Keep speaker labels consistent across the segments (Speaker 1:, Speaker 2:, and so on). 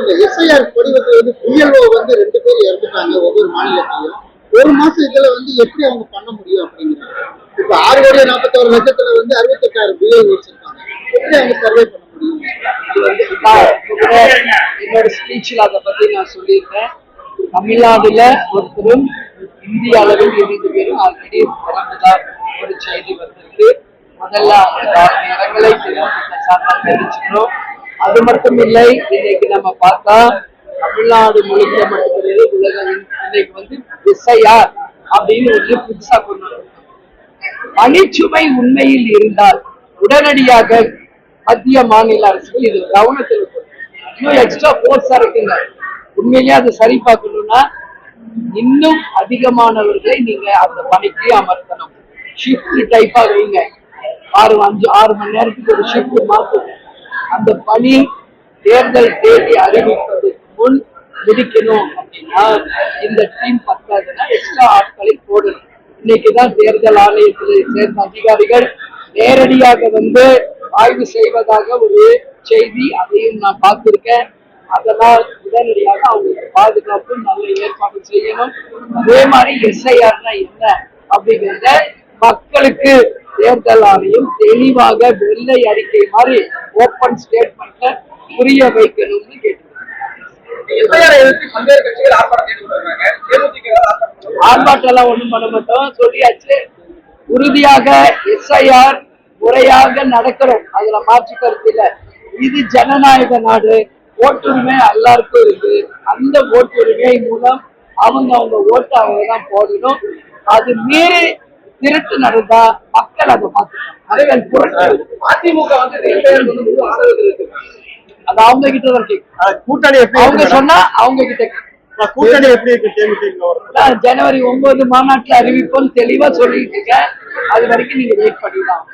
Speaker 1: இல்ல எஸ்ஐஆர் படிவத்தில் வந்து புயல்வோ வந்து ரெண்டு பேர் இறந்துட்டாங்க ஒவ்வொரு மாநிலத்திலையும். ஒரு மாசம் இதுல வந்து எப்படி அவங்க பண்ண முடியும் அப்படிங்கிறாங்க இப்ப ஆறு கோடி நாற்பத்தோரு லட்சத்துல வந்து அறுபத்தெட்டாயிரம் புயல் வச்சிருக்காங்க. எப்படி அவங்க சர்வே பண்ண முடியும்?
Speaker 2: இது வந்து என்னோட ஸ்பீச்சில் அதை பத்தி நான் சொல்லியிருக்கேன். தமிழ்நாடுல ஒருத்தரும் இந்திய அளவில் இரண்டு பேரும் ஆல்ரெடி பிறந்ததா ஒரு செய்தி வந்திருக்கு. முதல்ல அந்த இடங்களை தெரிவித்த அது மட்டும் இல்லை இன்னைக்கு நம்ம பார்த்தா தமிழ்நாடு முழுக்க மட்டுமில்லை உலகம் இன்னைக்கு வந்து எஸ்ஐஆர் அப்படின்னு ஒன்று புதுசா கொண்டு பணிச்சுமை உண்மையில் இருந்தால் உடனடியாக மத்திய மாநில அரசுகள் இது கவனத்தில் இருக்கணும். இன்னும் எக்ஸ்ட்ரா போர்ஸா இருக்குங்க. உண்மையிலேயே அதை சரி பார்க்கணும்னா இன்னும் அதிகமானவர்களை நீங்க அந்த பணிக்கு அமர்த்தணும். ஷிஃப்ட் டைப்பா வைங்க. ஆறு அஞ்சு ஆறு மணி நேரத்துக்கு ஒரு ஷிஃப்ட் மாத்துங்க அந்த பணி தேர்தல் தேதி அறிவிப்பதற்கு முன் முடிக்கணும் அப்படின்னா இந்த டீம் பத்தாதுன்னா எக்ஸ்ட்ரா ஆட்களை போடணும். இன்னைக்குதான் தேர்தல் ஆணையத்தில் சேர்ந்த அதிகாரிகள் நேரடியாக வந்து ஆய்வு செய்வதாக ஒரு செய்தி அதையும் நான் பார்த்திருக்கேன். அதனால் உடனடியாக அவங்களுக்கு பாதுகாப்பு நல்ல ஏற்பாடு செய்யணும். அதே மாதிரி எஸ்ஐஆர்னா என்ன அப்படிங்கிறத மக்களுக்கு தேர்தல் ஆணையம் தெளிவாக வெள்ளை அறிக்கை மாதிரி ஓப்பன் ஸ்டேட்மெண்ட்ல புரிய வைக்கணும்னு கேட்டு
Speaker 3: ஆர்ப்பாட்டம்
Speaker 2: எல்லாம் ஒண்ணும் பண்ண மாட்டோம். சொல்லியாச்சு. உறுதியாக எஸ்ஐஆர் முறையாக நடக்கிறோம். அதுல மாற்று கருத்து இல்ல. இது ஜனநாயக நாடு. ஓட்டுரிமை எல்லாருக்கும் இருக்கு. அந்த ஓட்டுரிமை மூலம் அவங்க அவங்க ஓட்டு அவங்க தான் போடணும். அது மீறி திருட்டு நடந்தா மக்கள் அதை புரட்சி
Speaker 3: அதிமுக வந்து
Speaker 2: அது அவங்க கிட்ட தான் கேட்கும்.
Speaker 1: கூட்டணி எப்படி
Speaker 2: அவங்க சொன்னா அவங்க கிட்ட
Speaker 1: கூட்டணி எப்படி இருக்கு
Speaker 2: ஜனவரி ஒன்பது மாநாட்டுல அறிவிப்போம் தெளிவா சொல்லிட்டு இருக்கேன். அது வரைக்கும் நீங்க வெயிட் பண்ணிடலாம்.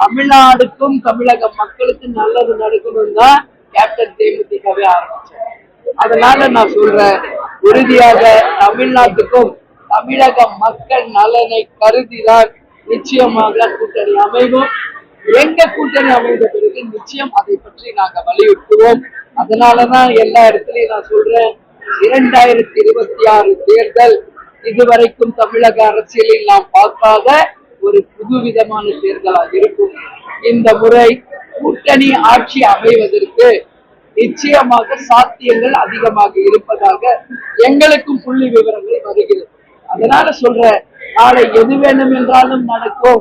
Speaker 2: தமிழ்நாடுக்கும் தமிழக மக்களுக்கும் நல்லது நடக்கணும் தான் கேப்டன் தேமுதிகவே ஆரம்பிச்சேன் அதனால நான் சொல்றேன் உறுதியாக தமிழ்நாட்டுக்கும் தமிழக மக்கள் நலனை கருதிதான் நிச்சயமாக கூட்டணி அமைவோம் எங்க கூட்டணி அமைந்த பிறகு நிச்சயம் அதை பற்றி நாங்க வலியுறுத்துவோம். அதனாலதான் எல்லா இடத்துலயும் நான் சொல்றேன் இரண்டாயிரத்தி இருபத்தி ஆறு தேர்தல் இதுவரைக்கும் தமிழக அரசியலில் நாம் பார்க்காத ஒரு புதுவிதமான தேர்தலாக இருக்கும். இந்த முறை கூட்டணி ஆட்சி அமைவதற்கு நிச்சயமாக சாத்தியங்கள் அதிகமாக இருப்பதாக எங்களுக்கும் புள்ளி விவரங்கள் வருகிறது. அதனால சொல்ற நாளை எது வேண்டும் என்றாலும் நடக்கும்.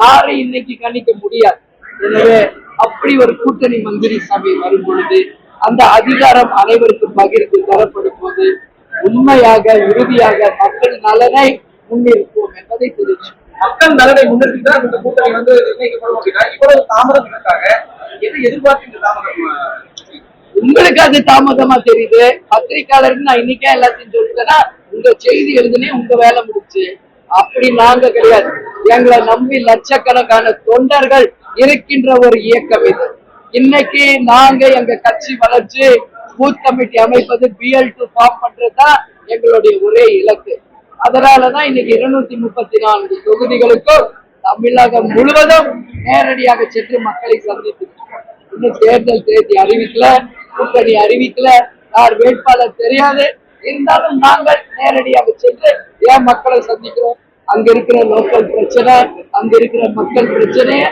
Speaker 2: யாரை இன்னைக்கு கணிக்க முடியாது. எனவே அப்படி ஒரு கூட்டணி மந்திரி சபை வரும் பொழுது அந்த அதிகாரம் அனைவருக்கும் பகிர்ந்து தரப்படும் போது உண்மையாக உறுதியாக மக்கள் நலனை முன்னிறுத்துவோம் என்பதை தெரிவிச்சு
Speaker 3: மக்கள் நலனை முன்னிறுத்தி தான் இந்த கூட்டணி வந்து நிர்ணயிக்கப்படும் அப்படின்னா இவ்வளவு தாமதம் இருக்காங்க. எது எதிர்பார்த்து இந்த தாமதம்
Speaker 2: உங்களுக்கு அது தாமதமா தெரியுது. பத்திரிக்கையாளருக்கு நான் இன்னைக்கே எல்லாத்தையும் சொல்லிட்டேன்னா உங்க செய்தி எழுதுனே உங்க வேலை முடிச்சு. அப்படி நாங்க கிடையாது. எங்களை நம்பி லட்சக்கணக்கான தொண்டர்கள் இருக்கின்ற ஒரு இயக்கம் இது. இன்னைக்கு நாங்க எங்க கட்சி வளர்ச்சி பூத் கமிட்டி அமைப்பது பிஎல் டு ஃபார்ம் பண்றதுதான் எங்களுடைய ஒரே இலக்கு. அதனாலதான் இன்னைக்கு இருநூத்தி முப்பத்தி நான்கு தொகுதிகளுக்கும் தமிழகம் முழுவதும் நேரடியாக சென்று மக்களை சந்தித்து இன்னும் தேர்தல் தேதி அறிவிக்கல. கூட்டணி அறிவிக்கல. யார் வேட்பாளர் தெரியாது. இருந்தாலும் நாங்கள் நேரடியாக சென்று ஏன் மக்களை சந்திக்கிறோம்? அங்க இருக்கிற லோக்கல் பிரச்சனை அங்க இருக்கிற மக்கள் பிரச்சனைய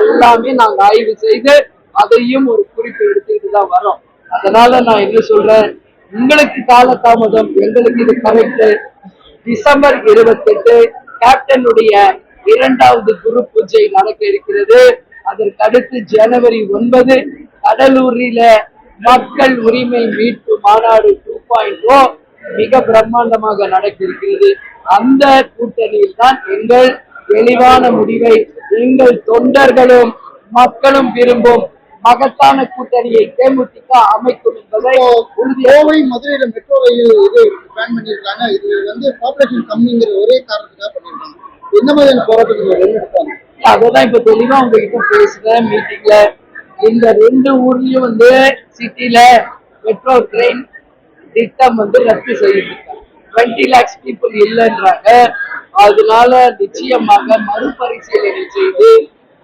Speaker 2: எல்லாமே நாங்க ஆய்வு செய்து அதையும் ஒரு குறிப்பு எடுத்துக்கிட்டு தான் வரோம். அதனால நான் என்ன சொல்றேன்? உங்களுக்கு காலதாமதம் எங்களுக்கு இது கரெக்ட் டிசம்பர் இருபத்தெட்டு கேப்டனுடைய இரண்டாவது குரு பூஜை நடக்க இருக்கிறது. அதற்கு அடுத்து ஜனவரி ஒன்பது கடலூரில மக்கள் உரிமை மீட்பு மாநாடு டூ பாயிண்ட் ஓ மிக பிரம்மாண்டமாக நடக்க இருக்கிறது அந்த கூட்டணியில் தான் எங்கள் தெளிவான முடிவை எங்கள் தொண்டர்களும் மக்களும் விரும்பும் மகத்தான கூட்டணியை தேமுதிக அமைக்கும் என்பதை
Speaker 1: கோவை மதுரையில மெட்ரோ ரயில் இது பிளான் பண்ணியிருக்காங்க. இது வந்து பாப்புலேஷன் கம்மிங்கிற ஒரே காரணத்துக்காக பண்ணியிருக்காங்க. எந்த மாதிரியான போராட்டங்கள்
Speaker 2: அததான் இப்ப தெளிவா உங்ககிட்ட பேசுறேன் மீட்டிங்ல இந்த ரெண்டு ஊர்லயும் வந்து சிட்டில மெட்ரோ ட்ரெயின் திட்டம் வந்து ரத்து செய்யப்பட்டாங்க டுவெண்ட்டி லேக்ஸ் பீப்புள் இல்லைன்றாங்க. அதனால நிச்சயமாக மறுபரிசீலனை செய்து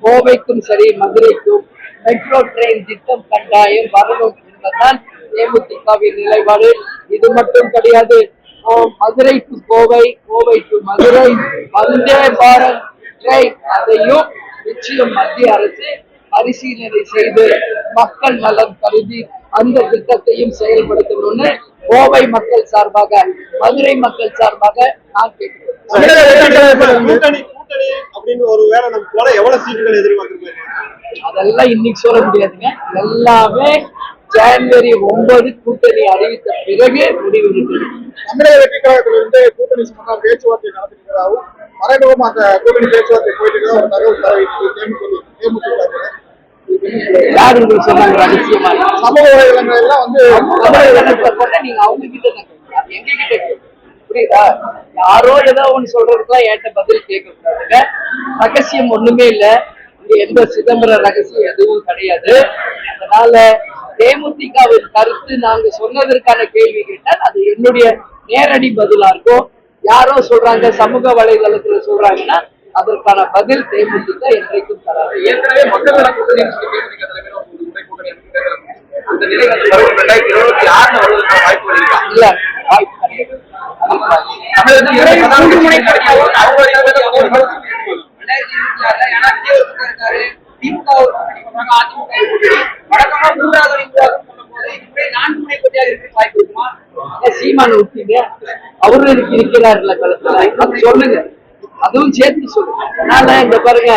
Speaker 2: கோவைக்கும் சரி மதுரைக்கும் மெட்ரோ ட்ரெயின் திட்டம் கட்டாயம் வரணும் என்பதுதான் தேமுதிகவின் நிலைப்பாடு. இது மட்டும் கிடையாது. மதுரைக்கு Madurai to Kovai Kovai to Madurai Vande Bharat train அதையும் நிச்சயம் மத்திய அரசு பரிசீலனை செய்து மக்கள் நலன் கருதி அந்த திட்டத்தையும் செயல்படுத்தணும்னு கோவை மக்கள் சார்பாக மதுரை மக்கள் சார்பாக நான் கேட்கிறேன்
Speaker 4: தமிழக வெற்றி கழகத்துல கூட்டணி கூட்டணி அப்படின்னு ஒரு வேலை நம்ம போல எவ்வளவு சீட்டுகள் எதிர்பார்க்கிறோம்
Speaker 2: அதெல்லாம் இன்னைக்கு சொல்ல முடியாதுங்க. எல்லாமே ஜனவரி ஒன்பது கூட்டணி அறிவித்த பிறகு முடிவு
Speaker 4: தமிழக வெற்றி கழகத்துல இருந்து கூட்டணி சம்பந்தமா பேச்சுவார்த்தை நடத்திருக்கிறதாவும் மறைமுகமா அந்த கூட்டணி பேச்சுவார்த்தை போயிட்டு ஒரு தகவல் தரவிட்டு
Speaker 2: யாரு உங்களுக்கு சொன்னாங்க ரகசியமா
Speaker 4: சமூக வலைதளங்கள் எல்லாம் வந்து
Speaker 2: நீங்க அவங்க கிட்ட தான் எங்க கிட்ட. புரியுதா? யாரோ ஏதோ ஒண்ணு சொல்றதுக்குலாம் என்கிட்ட பதில் கேட்க கூடாதுங்க ரகசியம் ஒண்ணுமே இல்ல. இங்க எந்த சிதம்பர ரகசியம் எதுவும் கிடையாது. அதனால தேமுதிகவின் கருத்து நாங்க சொன்னதற்கான கேள்வி கேட்டால் அது என்னுடைய நேரடி பதிலா இருக்கும். யாரோ சொல்றாங்க சமூக வலைதளத்துல சொல்றாங்கன்னா அதற்கான பதில் தேமுதிக என்றைக்கும் தராது.
Speaker 3: ஏற்கனவே மக்கள் நல கூட்டணி. அந்த நிலை ரெண்டாயிரத்தி இருபத்தி ஆறுல வருவதற்கான இருக்கா
Speaker 2: இல்ல வாய்ப்பு கிடையாது.
Speaker 3: திமுக அதிமுக வழக்கமா மூன்றாவது நான்கு முனை போட்டியாக இருக்க வாய்ப்பு இருக்குமா?
Speaker 2: சீமான விட்டீங்க இருக்கு இருக்கிறாருல களத்துல சொல்லுங்க. அதுவும் சேர்த்து சொல்லுங்க அதனால பாருங்க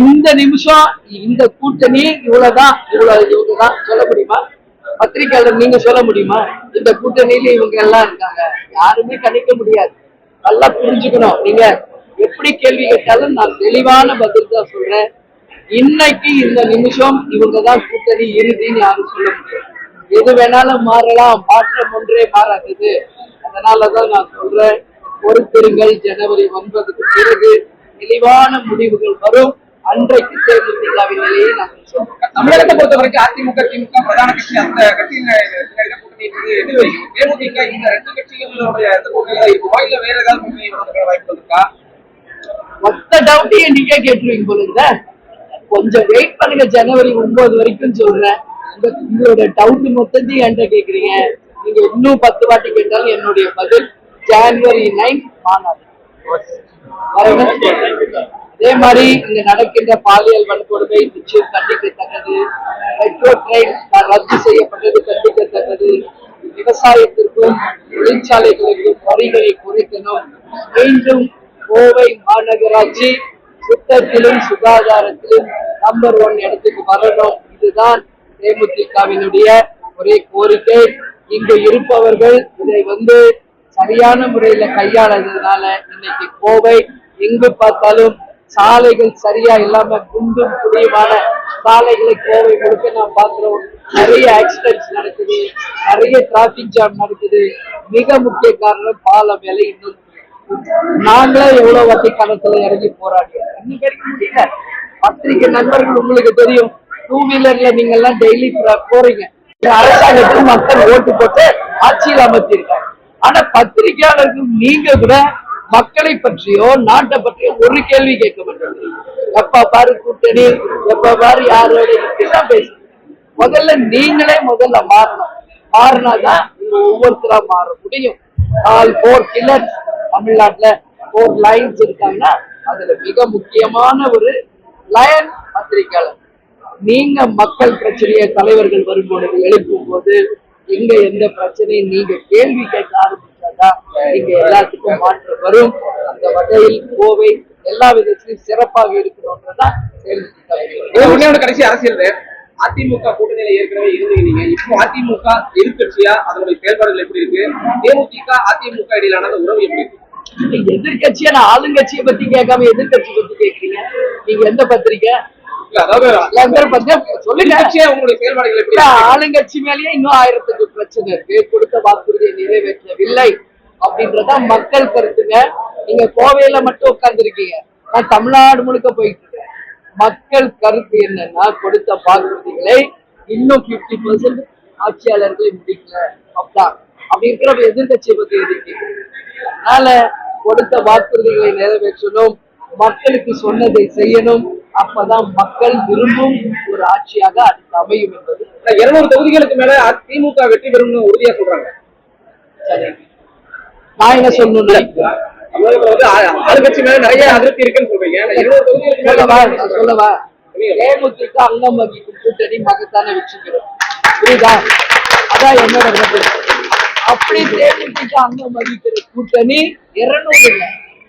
Speaker 2: இந்த நிமிஷம் இந்த கூட்டணி இவ்வளவுதான் இவ்வளவு இவங்கதான் சொல்ல முடியுமா? பத்திரிகையாளர் நீங்க சொல்ல முடியுமா? இந்த கூட்டணியில இவங்க எல்லாம் இருக்காங்க. யாருமே கணிக்க முடியாது. நல்லா புரிஞ்சுக்கணும். நீங்க எப்படி கேள்வி கேட்டாலும் நான் தெளிவான பதில் தான் சொல்றேன். இன்னைக்கு இந்த நிமிஷம் இவங்க தான் கூட்டணி இறுதின்னு யாரும் சொல்ல முடியாது. எது வேணாலும் மாறலாம். மாற்றம் ஒன்றே மாறாதது. அதனாலதான் நான் சொல்றேன். பொறுத்திருங்கள். ஜனவரி ஒன்பதுக்கு பிறகு தெளிவான முடிவுகள் வரும். அன்றைக்கு தேமுதிகவின் நிலையை நாங்கள் சொல்றோம்
Speaker 3: தமிழகத்தை பொறுத்த வரைக்கும் அதிமுக திமுக பிரதான கட்சி அந்த வரைக்கும். தேமுதிக இந்த ரெண்டு கட்சிகளுடைய இல்ல வேற ஏதாவது வருவதற்கான வாய்ப்பு இருக்கா
Speaker 2: மொத்த டவுட்டையும் நீங்க கேட்டுருவீங்க போலுங்க கொஞ்சம் வெயிட் பண்ணுங்க. ஜனவரி ஒன்பது வரைக்கும் சொல்றேன். உங்க- உங்களோட டவுட் மொத்தத்தையும் என்கிட்ட கேக்குறீங்க. நீங்க இன்னும் பத்து வாட்டி கேட்டாலும் என்னுடைய பதில் ஜான்வரி நைன் மாநாடு. அதே மாதிரி இங்க நடக்கின்ற பாலியல் வன்கொடுமை நிச்சயம் கண்டிக்கத்தக்கது மெட்ரோ ட்ரெயின் ரத்து செய்யப்பட்டது கண்டிக்கத்தக்கது விவசாயத்திற்கும் தொழிற்சாலைகளுக்கும் வரிகளை குறைக்கணும். மீண்டும் கோவை மாநகராட்சி சுத்தத்திலும் சுகாதாரத்திலும் நம்பர் ஒன் இடத்துக்கு வரணும். இதுதான் தேமுதிகவினுடைய ஒரே கோரிக்கை. இங்கு இருப்பவர்கள் இதை வந்து சரியான முறையில கையாளதுனால இன்னைக்கு கோவை எங்கு பார்த்தாலும் சாலைகள் சரியா இல்லாம குண்டும் குடியுமான சாலைகளை கோவை முழுக்க நாம் பார்க்கிறோம். நிறைய ஆக்சிடென்ட்ஸ் நடக்குது. நிறைய டிராபிக் ஜாம் நடக்குது. மிக முக்கிய காரணம் பாலம் வேலை இன்னும் நாங்களே எவ்வளவு வட்டி கணக்குல இறங்கி போராடுறோம் இன்னும் வரைக்கும் முடியல பத்திரிகை நண்பர்கள் உங்களுக்கு தெரியும். டூ வீலர்ல நீங்க எல்லாம் டெய்லி போறீங்க. அரசாங்கத்துக்கு மக்கள் ஓட்டு போட்டு ஆட்சியில் அமர்த்தியிருக்காங்க. ஆனா பத்திரிகையாளர்கள் நீங்க கூட மக்களை பற்றியோ நாட்டை பற்றியோ ஒரு கேள்வி கேட்க மாட்டாங்க. எப்ப பாரு கூட்டணி எப்ப பாரு யாரோட இப்படிதான் முதல்ல நீங்களே முதல்ல மாறணும். மாறினாதான் ஒவ்வொருத்தரா மாற முடியும். நாலு போர் கில்லர்ஸ் தமிழ்நாட்டுல போர் லைன்ஸ் இருக்காங்கன்னா அதுல மிக முக்கியமான ஒரு லயன் பத்திரிகையாளர். நீங்க மக்கள் பிரச்சனையை தலைவர்கள் வரும்பொழுது எழுப்பும் போது எங்க எந்த பிரச்சனையும் நீங்க கேள்வி கேட்க ஆரம்பிச்சாதான் இங்க எல்லாத்துக்கும் மாற்றம் வரும். அந்த வகையில் கோவை எல்லா விதத்திலும் சிறப்பாக இருக்கணும்ன்றதான்
Speaker 3: ஒண்ணு கடைசி அரசியல் அதிமுக கூட்டணியில ஏற்கனவே இருந்தீங்க இப்போ அதிமுக எதிர்கட்சியா அதனுடைய செயல்பாடுகள் எப்படி இருக்கு? தேமுதிக அதிமுக இடையிலான உறவு எப்படி இருக்கு?
Speaker 2: எதிர்கட்சியா நான் ஆளுங்கட்சியை பத்தி கேட்காம எதிர்கட்சி பத்தி கேக்குறீங்க நீங்க எந்த பத்திரிக்கை? ஆளுங்கட்சி மேலேயே இன்னும் ஆயிரத்துக்கு பிரச்சனை இருக்கு. கொடுத்த வாக்குறுதியை நிறைவேற்றவில்லை அப்படின்றத மக்கள் கருத்துங்க. நீங்க கோவையில மட்டும் உட்கார்ந்துருக்கீங்க. நான் தமிழ்நாடு முழுக்க போயிட்டு இருக்கேன் மக்கள் கருத்து என்னன்னா கொடுத்த வாக்குறுதிகளை இன்னும் 50% பர்சன்ட் ஆட்சியாளர்களை முடிக்கல. அப்படிதான். அப்படி இருக்கிற எதிர்கட்சியை பத்தி எதிர்க்கு அதனால கொடுத்த வாக்குறுதிகளை நிறைவேற்றணும். மக்களுக்கு சொன்னதை செய்யணும். அப்பதான் மக்கள் விரும்பும் ஒரு ஆட்சியாக அது அமையும் என்பது.
Speaker 3: இருநூறு தொகுதிகளுக்கு மேல திமுக வெற்றி பெறும்னு உறுதியா சொல்றாங்க.
Speaker 2: சரி. நான் என்ன சொல்லணும் நினைக்கிறேன்?
Speaker 3: தமிழகத்துல வந்து ஆ- ஆளுங்கட்சி மேல நிறைய அதிருப்தி இருக்குன்னு சொல்றீங்க. தொகுதிகளுக்கு
Speaker 2: சொல்லவா தேமுதிக அங்கம் வகிக்கும் கூட்டணி மகத்தான பெறும். புரியுதா? அதான் என்னோட அப்படி தேமுதிக அங்கம் வகிக்கிற கூட்டணி இருநூறு இல்ல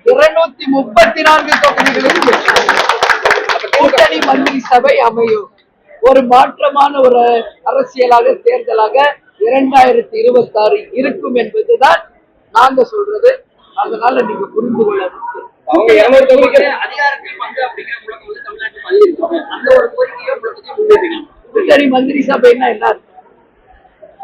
Speaker 2: இருநூத்தி முப்பத்தி நான்கு பெறும். கூட்டணி மந்திரி சபை அமையும். ஒரு மாற்றமான ஒரு அரசியலாக தேர்தலாக இரண்டாயிரத்தி இருபத்தி ஆறு இருக்கும் என்பதுதான் நாங்க சொல்றது. அதனால நீங்க புரிந்து கொள்ள வேண்டும்.
Speaker 3: அவங்க இருநூறு தொகுதிகள்
Speaker 5: அதிகாரத்தில் பங்கு அப்படிங்கிற முழக்கம் வந்து தமிழ்நாட்டில் பதிவு அந்த ஒரு கோரிக்கையை முழக்கத்தையும் முன்வைக்கிறீங்க
Speaker 2: கூட்டணி மந்திரி சபைன்னா என்ன?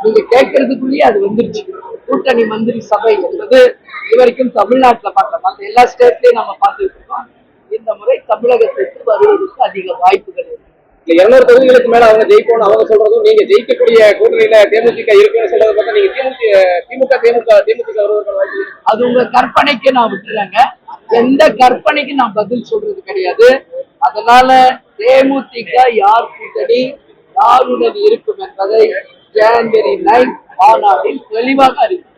Speaker 2: நீங்க கேட்கறதுக்குள்ளேயே அது வந்துருச்சு. கூட்டணி மந்திரி சபை என்பது இதுவரைக்கும் தமிழ்நாட்டுல பார்க்கலாம் மற்ற எல்லா ஸ்டேட்லயும் நம்ம பார்த்துட்டு இருக்கோம். இந்த முறை தமிழகத்திற்கு வருவதற்கு அதிக வாய்ப்புகள் இருக்கு.
Speaker 3: இருநூறு தொகுதிகளுக்கு மேல அவங்க ஜெயிக்கணும் அவங்க சொல்றதும் நீங்க ஜெயிக்கக்கூடிய கூட்டணியில தேமுதிக இருக்குன்னு சொல்றதை பார்த்தா நீங்க திமுக திமுக தேமுக தேமுதிக வருவதற்கான வாய்ப்பு.
Speaker 2: அது உங்க கற்பனைக்கு நான் விட்டுறேங்க. எந்த கற்பனைக்கு நான் பதில் சொல்றது கிடையாது. அதனால தேமுதிக யார் கூட்டணி யாருடன் இருக்கும் என்பதை ஜனவரி நைன் மாநாட்டில் தெளிவாக அறிவிக்கும்